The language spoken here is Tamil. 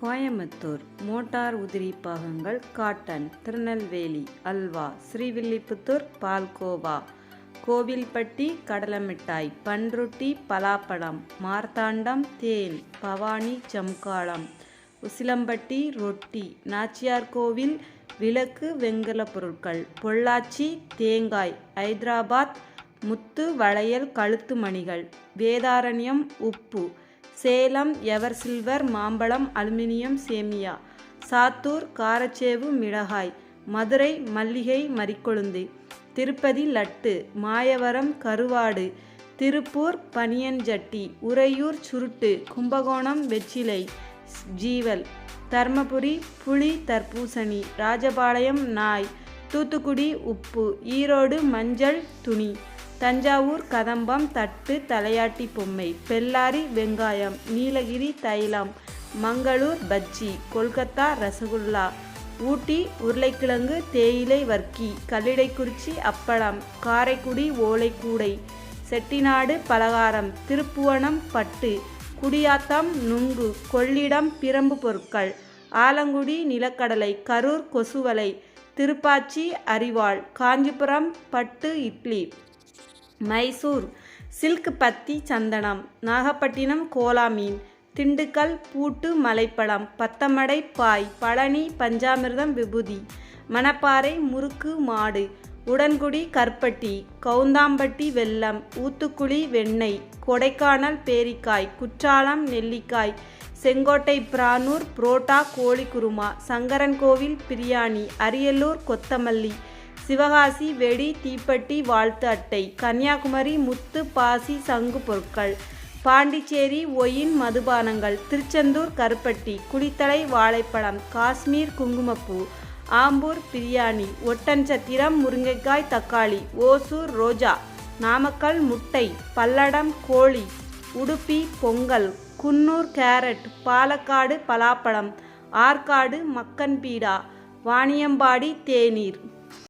கோயம்புத்தூர் மோட்டார் உதிரி பாகங்கள் காட்டன் திருநெல்வேலி அல்வா ஸ்ரீவில்லிபுத்தூர் பால்கோவா கோவில்பட்டி கடலமிட்டாய் பன்ருட்டி பலாப்பழம் மார்த்தாண்டம் தேன் பவானி ஜம்காளம் உசிலம்பட்டி ரொட்டி நாச்சியார் கோவில் விளக்கு வெங்கல பொருட்கள் பொள்ளாச்சி தேங்காய் ஐதராபாத் முத்து வளையல் கழுத்து மணிகள் வேதாரண்யம் உப்பு சேலம் எவர் சில்வர் மாம்பழம் அலுமினியம் சேமியா. சாத்தூர் காரச்சேவு மிளகாய். மதுரை மல்லிகை மறிக்கொழுந்து. திருப்பதி லட்டு. மாயவரம் கருவாடு. திருப்பூர் பனியஞ்சட்டி உறையூர் சுருட்டு. கும்பகோணம் வெற்றிலை. ஜீவல். தர்மபுரி புளி தர்பூசணி. ராஜபாளையம் நாய். தூத்துக்குடி உப்பு. ஈரோடு மஞ்சள் துணி. தஞ்சாவூர் கதம்பம் தட்டு தலையாட்டி பொம்மை பெல்லாரி வெங்காயம் நீலகிரி தைலம் மங்களூர் பஜ்ஜி கொல்கத்தா ரசகுல்லா ஊட்டி உருளைக்கிழங்கு தேயிலை வர்க்கி கல்லிடைக்குறிச்சி அப்பளம் காரைக்குடி ஓலைக்கூடை செட்டிநாடு பலகாரம் திருப்புவனம் பட்டு குடியாத்தம் நுங்கு கொள்ளிடம் பிரம்பு பொருட்கள் ஆலங்குடி நிலக்கடலை கரூர் கொசுவலை திருப்பாச்சி அரிவாள் காஞ்சிபுரம் பட்டு இட்லி. மைசூர் சில்க் பத்தி சந்தனம் நாகப்பட்டினம் கோலா மீன் திண்டுக்கல் பூட்டு மலைப்பழம் பத்தமடை பாய் பழனி பஞ்சாமிர்தம் விபூதி மணப்பாறை முறுக்கு மாடு உடன்குடி கற்பட்டி கவுந்தாம்பட்டி வெள்ளம் ஊத்துக்குழி வெண்ணெய் கொடைக்கானல் பேரிக்காய் குற்றாலம் நெல்லிக்காய் செங்கோட்டை பிரானூர் புரோட்டா கோழி குருமா சங்கரன்கோவில் பிரியாணி அரியலூர் கொத்தமல்லி சிவகாசி வெடி தீப்பெட்டி வாழ்த்து அட்டை கன்னியாகுமரி முத்து பாசி சங்கு பொருட்கள் பாண்டிச்சேரி ஒயின் மதுபானங்கள் திருச்செந்தூர் கருப்பட்டி குளித்தலை வாழைப்பழம் காஷ்மீர் குங்குமப்பூ ஆம்பூர் பிரியாணி ஒட்டன்சத்திரம் முருங்கைக்காய் தக்காளி ஓசூர் ரோஜா நாமக்கல் முட்டை பல்லடம் கோழி உடுப்பி பொங்கல் குன்னூர் கேரட் பாலக்காடு பலாப்பழம் ஆற்காடு மக்கன்பீடா வாணியம்பாடி தேநீர்.